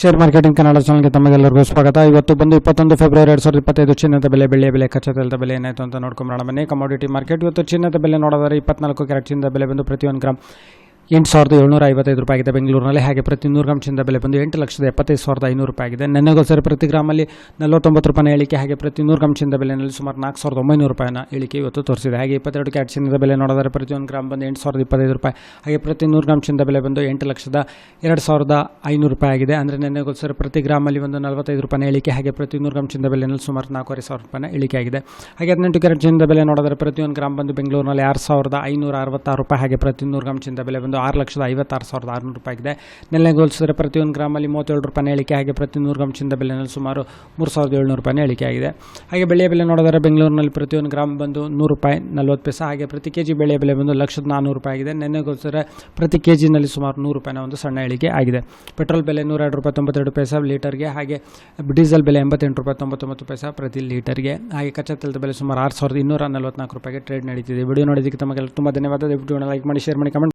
Share marketing Kannada ಚಾನಲ್ಗೆ ತಮಗೆಲ್ಲರಿಗೂ ಸ್ವಾಗತ. ಇವತ್ತು ಬಂದು ಇಪ್ಪತ್ತೊಂದು ಫೆಬ್ರವರಿ ಎರಡು ಸಾವಿರದ ಇಪ್ಪತ್ತೈದು, ಚಿನ್ನದ ಬೆಲೆ, ಬೆಳ್ಳಿಯ ಬೆಲೆ ಕಚ್ಚಾ ತೈಲದ ಬೆಲೆ ಏನಾಯಿತು ಅಂತ ನೋಡ್ಕೊಂಬರೋಣ ಬನ್ನಿ. ಕಮಾಡಿಟಿ ಮಾರ್ಕೆಟ್ ಇವತ್ತು ಚಿನ್ನದ ಬೆಲೆ ನೋಡೋದಾದ್ರೆ ಇಪ್ಪತ್ನಾಲ್ಕು ಕ್ಯಾರೆಟ್ ಚಿನ್ನದ ಬೆಲೆ ಬಂದು ಪ್ರತಿ ಒಂದು ಗ್ರಾಮ್ ಎಂಟು ಸಾವಿರದ ಏಳ್ನೂರ ಐವತ್ತೈದು ರೂಪಾಯಿ ಆಗಿದೆ ಬೆಂಗಳೂರಿನಲ್ಲಿ ಹಾಗೆ ಪ್ರತಿ ನೂರು ಗ್ರಾಮ್ ಚಿನ್ನದ ಬೆಲೆ ಬಂದು ಎಂಟು ಲಕ್ಷದ ಎಪ್ಪತ್ತೈದು ಸಾವಿರದ ಐನೂರು ರೂಪಾಯಿ ಆಗಿದೆ ನೆನ್ನೆಗೋಸ್ಕರ ಪ್ರತಿ ಗ್ರಾಮಲ್ಲಿ ನಲವತ್ತೊಂಬತ್ತು ರೂಪಾಯಿ ಇಳಿಕೆ ಹಾಗೆ ಪ್ರತಿ ನೂರು ಗ್ರಾಮ್ ಚಿನ್ನದ ಬೆಲೆಯಲ್ಲಿ ಸುಮಾರು ನಾಲ್ಕು ಸಾವಿರದ ಒಂಬೈನೂರು ರೂಪಾಯಿನ ಇಳಿಕೆ ಇವತ್ತು ತೋರಿಸಿದೆ. ಹಾಗೆ ಇಪ್ಪತ್ತೆರಡು ಕ್ಯಾಟ್ ಚಿನ್ನದ ಬೆಲೆ ನೋಡಿದರೆ ಪ್ರತಿ ಒಂದು ಗ್ರಾಮ್ ಬಂದು ಎಂಟು ಸಾವಿರದ ಇಪ್ಪತ್ತೈದು ರೂಪಾಯಿ. ಹಾಗೆ ಪ್ರತಿ ನೂರು ಗ್ರಾಮ್ ಚಿನ್ನದ ಬೆಲೆ ಬಂದು ಎಂಟು ಲಕ್ಷದ ಎರಡು ಸಾವಿರದ ಐನೂರು ರೂಪಾಯಿ ಆಗಿದೆ ಅಂದರೆ ನೆನ್ನೆಗೋಸ್ಕರ ಪ್ರತಿ ಗ್ರಾಮಲ್ಲಿ ಒಂದು ನಲವತ್ತೈದು ರೂಪಾಯಿ ಇಳಿಕೆ ಹಾಗೆ ಪ್ರತಿ ನೂರು ಗ್ರಾಮ್ ಚಿನ್ನದ ಬೆಲೆಯಲ್ಲಿ ಸುಮಾರು ನಾಲ್ಕೂವರೆ ಸಾವಿರ ರೂಪಾಯಿನ ಇಳಿಕೆ ಆಗಿದೆ. ಹಾಗೆ ಹದಿನೆಂಟು ಕ್ಯಾರೆಟ್ ಚಿನ್ನದ ಬೆಲೆ ನೋಡಿದರೆ ಪ್ರತಿಯೊಂದು ಗ್ರಾಮ್ ಬಂದು ಬೆಂಗಳೂರಿನಲ್ಲಿ ಆರು ಸಾವಿರದ ಐನೂರ ಅರವತ್ತಾರು ರೂಪಾಯಿ. ಹಾಗೆ ಪ್ರತಿ ನೂರು ಗ್ರಾಮ್ ಚಿನ್ನದ ಬೆಲೆ ಬಂದು ಆರು ಲಕ್ಷದ ಐವತ್ತಾರು ಸಾವಿರದ ಆರುನೂರು ರೂಪಾಯಿ ಆಗಿದೆ. ನೆಲೆಗೆ ಹೋಲಿಸಿದ್ರೆ ಪ್ರತಿಯೊಂದು ಗ್ರಾಮಲ್ಲಿ ಮೂವತ್ತೇಳು ರೂಪಾಯಿನ ಇಳಿಕೆ ಹಾಗೆ ಪ್ರತಿ ನೂರು ಗ್ರಾಮ್ ಚಿನ್ನದ ಬೆಲೆಯಲ್ಲಿ ಸುಮಾರು ಮೂರು ಸಾವಿರದ ಏಳ್ನೂರು ರೂಪಾಯಿನ ಇಳಿಕೆ ಆಗಿದೆ. ಹಾಗೆ ಬೆಳೆಯ ಬೆಲೆ ನೋಡಿದರೆ ಬೆಂಗಳೂರಿನಲ್ಲಿ ಪ್ರತಿಯೊಂದು ಗ್ರಾಮ್ ಬಂದು ನೂರು ರೂಪಾಯಿ ನಲ್ವತ್ತು ಪೈಸೆ. ಹಾಗೆ ಪ್ರತಿ ಕೆ ಜಿ ಬೆಳೆಯ ಬೆಲೆ ಬಂದು ಲಕ್ಷದ ನಾನ್ನೂರು ರೂಪಾಯಿ ಆಗಿದೆ. ನೆನ್ನೆಗೋಸ್ಕರ ಪ್ರತಿ ಕೆ ಜಿನಲ್ಲಿ ಸುಮಾರು ನೂರು ರೂಪಾಯಿನ ಒಂದು ಸಣ್ಣ ಇಳಿಕೆ ಆಗಿದೆ. ಪೆಟ್ರೋಲ್ ಬೆಲೆ ನೂರೆರಡು ರೂಪಾಯಿ ತೊಂಬತ್ತೆರಡು ಪೈಸೆ ಲೀಟರ್ಗೆ. ಹಾಗೆ ಡೀಸೆಲ್ ಬೆಲೆ ಎಂಬತ್ತೆಂಟು ರೂಪಾಯಿ ತೊಂಬತ್ತೊಂಬತ್ತು ಪೈಸೆ ಪ್ರತಿ ಲೀಟರ್ಗೆ. ಹಾಗೆ ಕಚ್ಚಾ ತೆಲದ ಬೆಲೆ ಸುಮಾರು ಆರು ಸಾವಿರದ ಇನ್ನೂರ ನಲವತ್ನಾಲ್ಕು ರೂಪಾಯಿಗೆ ಟ್ರೇಡ್ ನಡೀತಿದೆ. ವಿಡಿಯೋ ನೋಡಿದ್ದಕ್ಕೆ ತಮಗೆಲ್ಲ ತುಂಬ ಧನ್ಯವಾದ. ದಯವಿಟ್ಟು ಲೈಕ್ ಮಾಡಿ, ಶೇರ್ ಮಾಡಿ, ಕಮೆಂಟ್